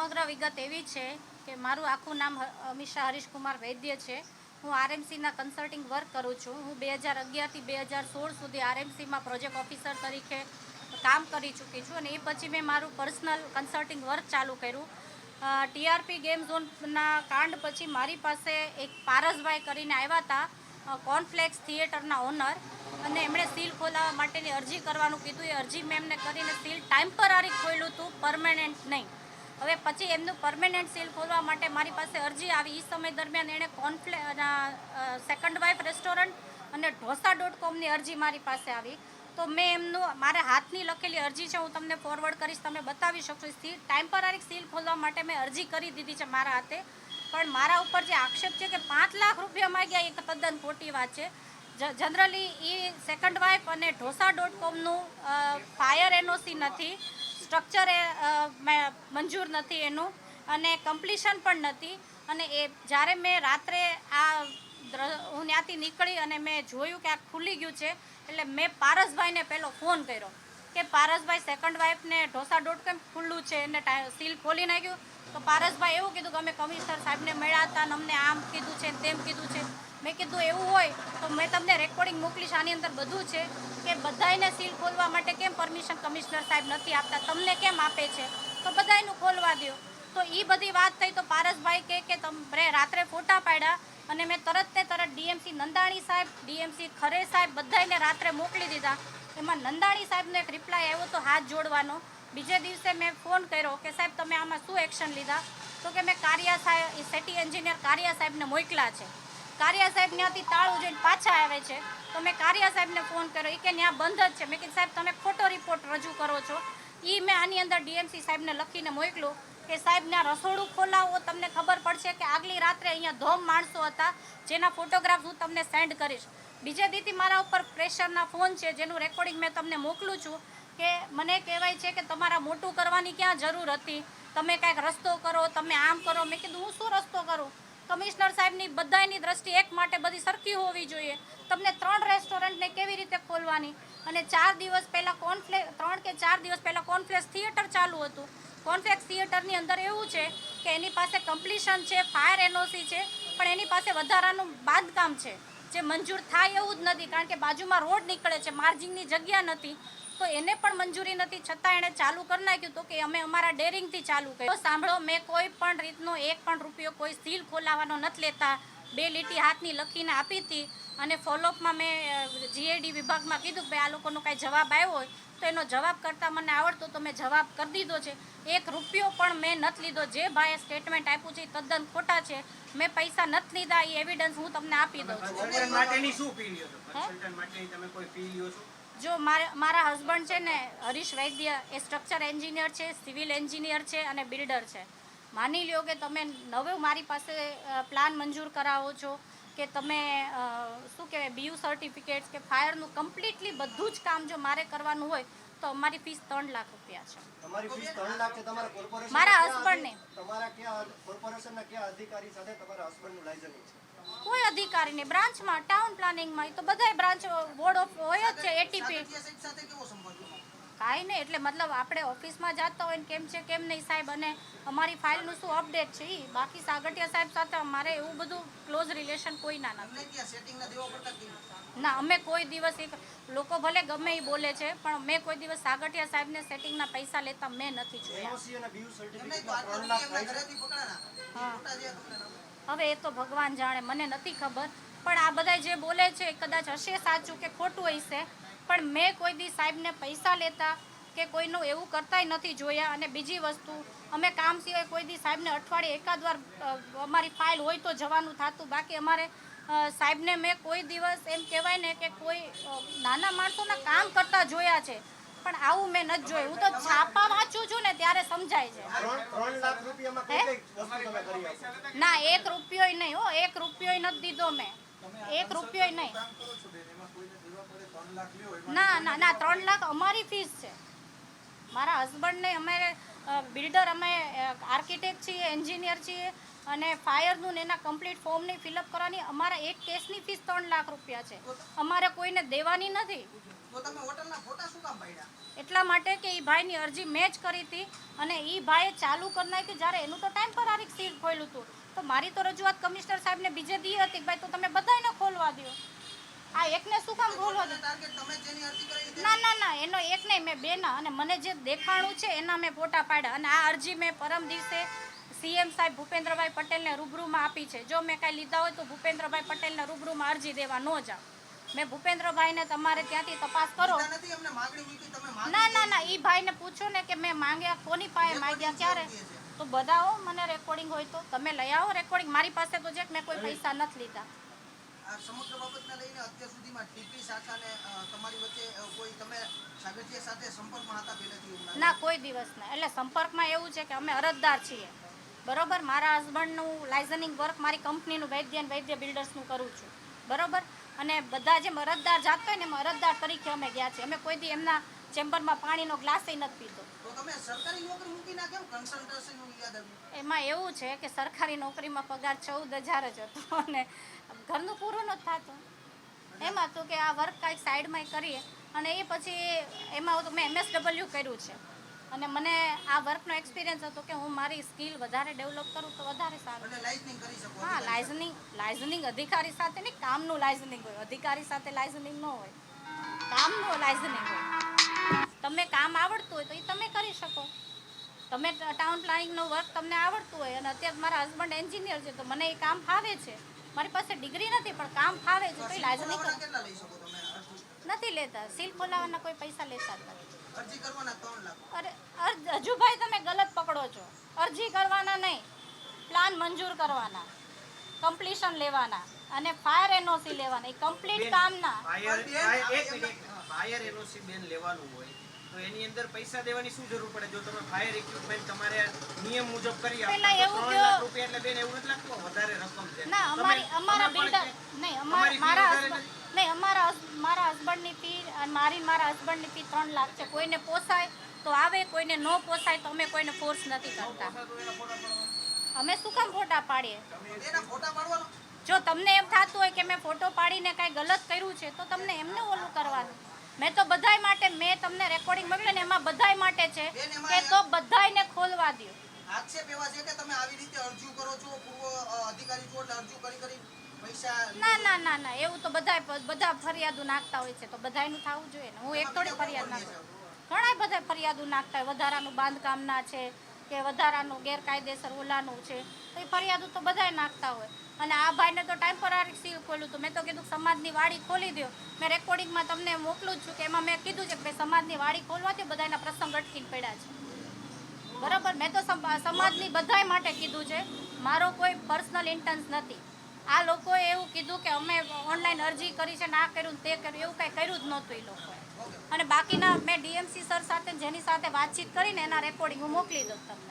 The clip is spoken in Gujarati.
સમગ્ર વિગત એવી છે કે મારું આખું નામ અમિષા હરીશકુમાર વૈદ્ય છે. હું આરએમસીના કન્સલ્ટિંગ વર્ક કરું છું. હું બે હજાર અગિયારથી બે હજાર સોળ સુધી આરએમસીમાં પ્રોજેક્ટ ઓફિસર તરીકે કામ કરી ચૂકી છું અને એ પછી મેં મારું પર્સનલ કન્સલ્ટિંગ વર્ક ચાલુ કર્યું. ટીઆરપી ગેમ ઝોનના કાંડ પછી મારી પાસે એક પારસભાઈ કરીને આવ્યા હતા કોર્નફ્લેક્સ થિયેટરના ઓનર અને એમણે સીલ ખોલાવવા માટેની અરજી કરવાનું કીધું. એ અરજી મેં એમને કરીને સીલ ટેમ્પરરી ખોલ્યું હતું પરમેનન્ટ નહીં. હવે પછી એમનું પરમેનન્ટ સીલ ખોલવા માટે મારી પાસે અરજી આવી. એ સમય દરમિયાન એણે કોર્નફ્લે સેકન્ડ વાઇફ રેસ્ટોરન્ટ અને ઢોસા ડોટ કોમની અરજી મારી પાસે આવી. તો મેં એમનું, મારા હાથની લખેલી અરજી છે, હું તમને ફોરવર્ડ કરીશ તમે બતાવી શકશો સીલ ટેમ્પરરી સીલ ખોલવા માટે મેં અરજી કરી દીધી છે મારા હાથે. પણ મારા ઉપર જે આક્ષેપ છે કે પાંચ લાખ રૂપિયા માગ્યા, એ તદ્દન ખોટી વાત છે. જનરલી એ સેકન્ડ વાઇફ અને ઢોસા ડોટ કોમનું ફાયર એનઓસી નથી. સ્ટ્રક્ચર એ મંજૂર નથી એનું અને કમ્પ્લીશન પણ નથી. અને એ જ્યારે મેં રાત્રે આ હું ત્યાંથી નીકળી અને મેં જોયું કે આ ખુલી ગયું છે, એટલે મેં પારસભાઈને પહેલો ફોન કર્યો કે પારસભાઈ સેકન્ડ વાઇફને ઢોસા ડોટ કેમ ખુલ્લું છે, એને સીલ ખોલી નાખ્યું. તો પારસભાઈ એવું કીધું કે અમે કમિશનર સાહેબને મળ્યા હતા અમને આમ કીધું છે તેમ કીધું છે. મેં કીધું એવું હોય તો મેં તમને રેકોર્ડિંગ મોકલીશ, આની અંદર બધું છે કે બધાયને સીલ ખોલવા માટે કેમ પરમિશન કમિશનર સાહેબ નથી આપતા? તમને કેમ આપે છે? તો બધાયનું ખોલવા દો તો એ બધી વાત થઈ તો પારસભાઈ કહે કે તમે રાત્રે ફોટા પાડ્યા અને મેં તરત ને તરત ડીએમસી નંદાણી સાહેબ, ડીએમસી ખરે સાહેબ બધાયને રાત્રે મોકલી દીધા. એમાં નંદાણી સાહેબનો એક રિપ્લાય આવ્યો તો હાથ જોડવાનો. બીજે દિવસે મેં ફોન કર્યો કે સાહેબ, તમે આમાં શું એક્શન લીધા? તો કે મેં કારિયા સાહેબ સિટી એન્જિનિયર કારિયા સાહેબને મોકલા છે. કારિયા સાહેબ ત્યાંથી તાળું જોઈને પાછા આવે છે. તો મેં કારિયા સાહેબને ફોન કર્યો. એ કે ત્યાં બંધ જ છે. મેં કીધું, સાહેબ, તમે ખોટો રિપોર્ટ રજૂ કરો છો. એ મેં આની અંદર ડીએમસી સાહેબને લખીને મોકલું કે ત્યાં રસોડું ખોલાવો. તમને ખબર પડશે કે આગલી રાત્રે અહીંયા ધોમ માણસો હતા. જેના ફોટોગ્રાફ હું તમને સેન્ડ કરીશ. બીજે દીથી મારા ઉપર પ્રેશરના ફોન છે. જેનું રેકોર્ડિંગ મેં તમને મોકલું છું. કે મને કહેવાય છે કે તમારા મોટું કરવાની ક્યાં જરૂર હતી? તમે કાંઈક રસ્તો કરો, તમે આમ કરો. મેં કીધું, હું શું રસ્તો કરું? કમિશનર સાહેબની બધાની દ્રષ્ટિ એક માટે બધી સરખી હોવી જોઈએ. તમને ત્રણ રેસ્ટોરન્ટને કેવી રીતે ખોલવાની? અને ચાર દિવસ પહેલાં કોન્ફ્લે, ત્રણ કે ચાર દિવસ પહેલાં કોન્ફ્લેક્સ થિયેટર ચાલુ હતું. કોન્ફ્લેક્સ થિયેટરની અંદર એવું છે કે એની પાસે કમ્પ્લીશન છે, ફાયર એનઓસી છે, પણ એની પાસે વધારાનું બાંધકામ છે. જે મંજૂર થાય એવું જ નથી, કારણ કે બાજુમાં રોડ નીકળે છે માર્જિંગની જગ્યા નથી. તો એને પણ મંજૂરી નથી. છતાં એણે ચાલુ કરી નાખ્યું તો કે અમે અમારા ડેરિંગથી ચાલુ કર્યું. સાંભળો મેં કોઈ પણ રીતનો એક પણ રૂપિયો કોઈ સીલ ખોલાવવાનો નથી લેતા. બે લીટી હાથની લખીને આપી હતી અને ફોલોઅપમાં મેં જીએડી વિભાગમાં કીધું કે ભાઈ આ લોકોનો કાંઈ જવાબ આવ્યો હોય તો એનો જવાબ કરતાં મને આવડતો તો મેં જવાબ કરી દીધો છે. એક રૂપિયો પણ મેં નથી લીધો. જે ભાઈએ સ્ટેટમેન્ટ આપ્યું છે એ તદ્દન ખોટા છે. મેં પૈસા નથી લીધા. એ એવિડન્સ હું તમને આપી દઉં છું? જો મારા મારા હસબન્ડ છે ને હરીશ વૈદ્ય એ સ્ટ્રક્ચર એન્જિનિયર છે સિવિલ એન્જિનિયર છે અને બિલ્ડર છે. માની લ્યો કે તમે નવે મારી પાસે પ્લાન મંજૂર કરાવો છો કે તમે શું કહેવાય બીયુ સર્ટિફિકેટ કે ફાયરનું કમ્પ્લીટલી બધું જ કામ જો મારે કરવાનું હોય તો અમારી ફીસ ત્રણ લાખ રૂપિયા છે. તમારી ફીસ ત્રણ લાખ છે તમારા કોર્પોરેશન મારા husband-ને. તમારા ક્યાં કોર્પોરેશનના કયા અધિકારી સાથે તમારા હસબન્ડનું લાઇસન્સ છે? કોઈ અધિકારી નહીં બ્રાન્ચમાં ટાઉન પ્લાનિંગમાં તો બધાય બ્રાન્ચ બોર્ડ ઓફ હોય જ છે એટીપી કાંઈ નહીં એટલે મતલબ આપણે ઓફિસમાં જતા હોય ને કેમ છે કેમ નહીં સાહેબ અને અમારી ફાઇલનું શું અપડેટ છે એ બાકી સાગઠિયા સાહેબ સાથે અમારે એવું બધું ક્લોઝ રિલેશન કોઈના નથી. ના અમે કોઈ દિવસ એક લોકો ભલે ગમે એ બોલે છે પણ મેં કોઈ દિવસ સાગઠિયા સાહેબને સેટિંગના પૈસા લેતા મેં નથી જોયા. હા. હવે એ તો ભગવાન જાણે, મને નથી ખબર. પણ આ બધા જે બોલે છે કદાચ હશે સાચું કે ખોટું હશે. પણ મેં કોઈ દી સાહેબને પૈસા લેતા કે કોઈનું એવું કરતાય નથી જોયા. અને બીજી વસ્તુ, અમે કામ સિવાય કોઈ દી સાહેબને અઠવાડિયે એકાદ વાર અમારી ફાઇલ હોય તો જવાનું થતું. બાકી અમારે સાહેબને મેં કોઈ દિવસ એમ કહેવાય ને કે કોઈ નાના માણસોના કામ કરતા જોયા છે. પણ આવું મેં નથી જોયું. હું તો છાપા વાંચું છું ને ત્યારે સમજાય છે. ના એક રૂપિયોય નહીં હો. એક રૂપિયોય નથી દીધો મેં. એક રૂપિયોય નહીં. ના ના ના ત્રણ લાખ અમારી ફીસ છે. મારા હસબન્ડને અમે બિલ્ડર અમે આર્કિટેક્ટ છીએ એન્જિનિયર છીએ અને ફાયરનું ને એના કમ્પ્લીટ ફોર્મની ફિલઅપ કરવાની અમારા એક કેસની ફીસ ત્રણ લાખ રૂપિયા છે. અમારે કોઈને દેવાની નથી તો તમે હોટલના ફોટા શું કામ પાડ્યા એટલા માટે કે એ ભાઈની અરજી મેં જ કરી હતી અને એ ભાઈએ ચાલુ કરી નાખ્યું જ્યારે એનું તો ટેમ્પરરી સીટ ખોલ્યું હતું. તો મારી તો રજૂઆત કમિશનર સાહેબને બીજે દી હતી ભાઈ તો તમે બધાને ખોલવા દો આ એકને શું કામ ખોલવા દો ના ના ના એનો એક નહીં મેં બેના અને મને જે દેખાણું છે એના મેં ફોટા પાડ્યા. અને આ અરજી મેં પરમ દિવસે સીએમ સાહેબ ભૂપેન્દ્રભાઈ પટેલને રૂબરૂમાં આપી છે. જો મેં કાંઈ લીધા હોય તો ભૂપેન્દ્રભાઈ પટેલને રૂબરૂમાં અરજી દેવા ન જાઓ મેં ભૂપેન્દ્રભાઈને તમારે ત્યાંથી તપાસ કરો. ના ના ના એ ભાઈને પૂછો ને કે મેં માંગ્યા કોની પાસે માંગ્યા ક્યારે? તો બધાઓ મને રેકોર્ડિંગ હોય તો. તમે લઈ આવો રેકોર્ડિંગ મારી પાસે તો છે મેં કોઈ પૈસા નથી લીધા. આ બાબતને લઈને અત્યાર સુધીમાં ટીપી શાખા તમારી વચ્ચે કોઈ તમે સાગરજીયા સાથે સંપર્કમાં હતા પહેલેથી ના કોઈ દિવસ ના એટલે સંપર્કમાં એવું છે કે અમે અરજદાર છીએ. બરોબર? મારા હસબન્ડનું લાઇઝનિંગ વર્ક મારી કંપનીનું વૈદ્ય અને વૈદ્ય બિલ્ડર્સનું કરું છું. બરોબર? અને બધા જેમ અરજદાર જાત હોય ને એમ અરજદાર તરીકે અમે ગયા છીએ. અમે કોઈ દી એમના ચેમ્બરમાં પાણીનો ગ્લાસ નથી પીધો. તો તમે સરકારી નોકરી મૂકીને આ કેમ કન્સલ્ટન્સીનું યાદ આવ્યું. એમાં એવું છે કે સરકારી નોકરીમાં પગાર ચૌદ હજાર જ હતો અને ઘરનું પૂરું નથી થતું. એમાં તો કે આ વર્ક કાંઈક સાઈડમાં કરીએ. અને એ પછી એમાં તો મેં એમએસડબલ્યુ કર્યું છે. અને મને આ વર્કનો એક્સપિરિયન્સ હતો કે હું મારી સ્કિલ વધારે ડેવલપ કરું તો વધારે સારું. હા લાઇઝનિંગ લાઇઝનિંગ અધિકારી સાથે નહીં કામનું લાઇઝનિંગ હોય. અધિકારી સાથે લાઇઝનિંગ ન હોય. કામનું લાઇઝનિંગ હોય. તમે કામ આવડતું હોય તો એ તમે કરી શકો. તમે ટાઉન પ્લાનિંગનો વર્ક તમને આવડતું હોય અને અત્યારે મારા હસબન્ડ એન્જિનિયર છે તો મને એ કામ ફાવે છે. મારી પાસે ડિગ્રી નથી પણ કામ ફાવે છે તો એ લાઇઝનિંગ? નથી લેતા. સીલ બોલાવવાના કોઈ પૈસા લેતા જ નથી. અરજી કરવાના 3 લાખ. અરે અર- હજુ ભાઈ તમે ગલત પકડો છો. અરજી કરવાના નહીં. પ્લાન મંજૂર કરવાના. કમ્પ્લીશન લેવાના. અને ફાયર એનઓસી લેવાના. એ કમ્પ્લીટ કામના. ફાયર એક મિનિટ ફાયર એનઓસી બેન લેવાનું હોય. તો એની અંદર પૈસા દેવાની શું જરૂર પડે? જો તમે ફાયર ઇક્વિપમેન્ટ તમારે નિયમ મુજબ કરી આપો. પેલા એવું કયો- રૂપિયા એટલે બેન એવું નથી લાગતું? વધારે રકમ છે. ના અમારી અમારા બિલ્ડર નહીં અમારા મારા નહીં અમારા મારા હસબન્ડની ફી અને મારી મારા હસબન્ડની ફી ત્રણ લાખ છે. કોઈને પોસાય તો આવે કોઈને ન પોસાય તો અમે કોઈને ફોર્સ નથી કરતા. અમે શું કામ ફોટા પાડીએ? એના ફોટા પાડવાનો. જો તમને એમ થતું હોય કે મેં ફોટો પાડીને કાંઈ ગલત કર્યું છે તો તમને એમને ઓલું કરવાનું. મેં તો બધાય માટે મેં તમને રેકોર્ડિંગ મોકલ્યું ને એમાં બધાય માટે છે કે તો બધાયને ખોલવા દો આક્ષેપ એવા છે કે તમે આવી રીતે અરજી કરો છો પૂર્વ અધિકારી છો એટલે અરજી કરી કરી ના ના ના ના એવું તો બધાય બધા ફરિયાદો નાખતા હોય છે તો બધાયનું થવું જોઈએ ને. હું એક થોડી ફરિયાદ નાખું. ઘણા બધા ફરિયાદો નાખતા હોય વધારાનું બાંધકામના છે કે વધારાનું ગેરકાયદેસર ઓલાનું છે તો એ ફરિયાદો તો બધાય નાખતા હોય. અને આ ભાઈને તો ટેમ્પરરી સીલ ખોલ્યું હતું. મેં તો કીધું સમાજની વાડી ખોલી દો. મેં રેકોર્ડિંગમાં તમને મોકલું છું કે એમાં મેં કીધું છે કે સમાજની વાડી ખોલવાથી બધાના પ્રસંગ અટકીને પડ્યા છે. બરાબર? મેં તો સમ- સમાજની બધાય માટે કીધું છે. મારો કોઈ પર્સનલ ઇન્ટન્સ નથી. આ લોકોએ એવું કીધું કે અમે ઓનલાઈન અરજી કરી છે ને આ કર્યું તે કર્યું, એવું કાંઈ કર્યું જ નહોતું એ લોકોએ. અને બાકીના મેં ડીએમસી સર સાથે, જેની સાથે વાતચીત કરીને એના રેકોર્ડિંગ હું મોકલી દઉં તમને.